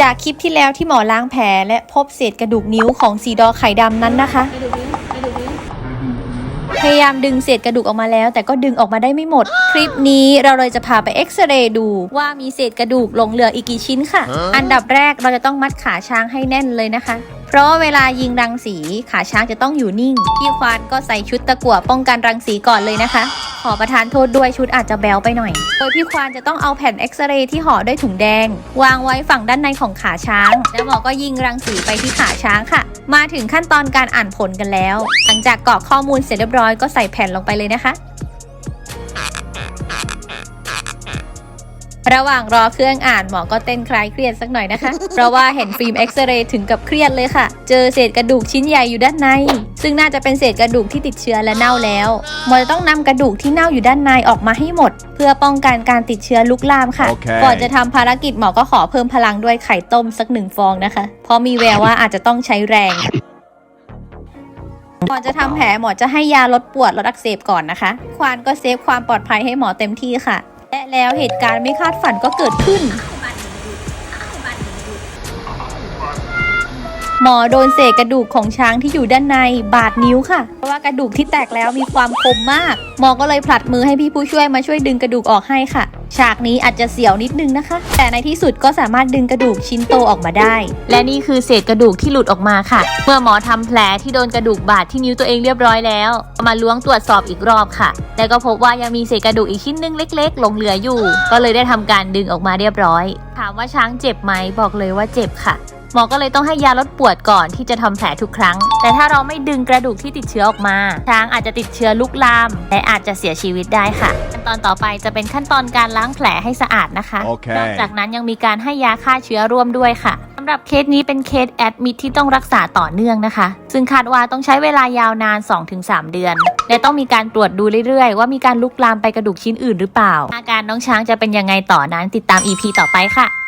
จากคลิปที่แล้วที่หมอล้างแผลและพบเศษกระดูกนิ้วของสีดอไข่ดำนั้นนะคะ พยายามดึงเศษกระดูกออกมาแล้ว แต่ก็ดึงออกมาได้ไม่หมด คลิปนี้เราเลยจะพาไปเอ็กซเรย์ดูว่ามีเศษกระดูกหลงเหลืออีกกี่ชิ้นค่ะ อันดับแรกเราจะต้องมัดขาช้างให้แน่นเลยนะคะเพราะเวลายิงรังสีขาช้างจะต้องอยู่นิ่ง พี่ควานก็ใส่ชุดตะกั่วป้องกันรังสีก่อนเลยนะคะ ขอประทานโทษด้วยชุดอาจจะแบวไปหน่อย โดยพี่ควานจะต้องเอาแผ่นเอ็กซเรย์ที่ห่อด้วยถุงแดง วางไว้ฝั่งด้านในของขาช้าง แล้วหมอก็ยิงรังสีไปที่ขาช้างค่ะ มาถึงขั้นตอนการอ่านผลกันแล้ว หลังจากกรอกข้อมูลเสร็จเรียบร้อยก็ใส่แผ่นลงไปเลยนะคะ ระหว่างรอเครื่องอ่านหมอก็เต้นคลายเครียดสักหน่อยนะคะ เพราะว่าเห็นฟิล์มเอ็กซเรย์ถึงกับเครียดเลยค่ะ เจอเศษกระดูกชิ้นใหญ่อยู่ด้านใน ซึ่งน่าจะเป็นเศษกระดูกที่ติดเชื้อและเน่าแล้วหมอจะต้องนำกระดูกที่เน่าอยู่ด้านในออกมาให้หมด เพื่อป้องกันการติดเชื้อลุกลามค่ะโอเคก่อนจะทำภารกิจหมอก็ขอเพิ่มพลังด้วยไข่ต้มสักหนึ่งฟองนะคะ เพราะมีแววว่าอาจจะต้องใช้แรงก่อนจะทำแผลหมอจะให้ยาลดปวดลดอักเสบก่อนนะคะ ควานก็เซฟความปลอดภัยให้หมอเต็มที่ค่ะ และแล้วเหตุการณ์ไม่คาดฝันก็เกิดขึ้น หมอโดนเศษกระดูกของช้างที่อยู่ด้านในบาดนิ้วค่ะ เพราะว่ากระดูกที่แตกแล้วมีความคมมาก หมอก็เลยผลัดมือให้พี่ผู้ช่วยมาช่วยดึงกระดูกออกให้ค่ะ ฉากนี้อาจจะเสียวนิดนึงนะคะ แต่ในที่สุดก็สามารถดึงกระดูกชิ้นโตออกมาได้ และนี่คือเศษกระดูกที่หลุดออกมาค่ะ เมื่อหมอทำแผลที่โดนกระดูกบาดที่นิ้วตัวเองเรียบร้อยแล้ว มาล้วงตรวจสอบอีกรอบค่ะ แล้วก็พบว่ายังมีเศษกระดูกอีกชิ้นนึงเล็ก ๆ หลงเหลืออยู่ ก็เลยได้ทำการดึงออกมาเรียบร้อย ถามว่าช้างเจ็บไหมบอกเลยว่าเจ็บค่ะ หมอก็เลยต้องให้ยาลดปวดก่อนที่จะทำแผลทุกครั้ง แต่ถ้าเราไม่ดึงกระดูกที่ติดเชื้อออกมา ช้างอาจจะติดเชื้อลุกลาม และอาจจะเสียชีวิตได้ค่ะ ขั้นตอนต่อไปจะเป็นขั้นตอนการล้างแผลให้สะอาดนะคะโอเคนอกจากนั้นยังมีการให้ยาฆ่าเชื้อร่วมด้วยค่ะสำหรับเคสนี้เป็นเคสแอดมิทที่ต้องรักษาต่อเนื่องนะคะ ซึ่งคาดว่าต้องใช้เวลายาวนาน 2-3 เดือน และต้องมีการตรวจดูเรื่อยๆ ว่ามีการลุกลามไปกระดูกชิ้นอื่นหรือเปล่า อาการน้องช้างจะเป็นยังไงต่อนั้นติดตาม EP ต่อไปค่ะ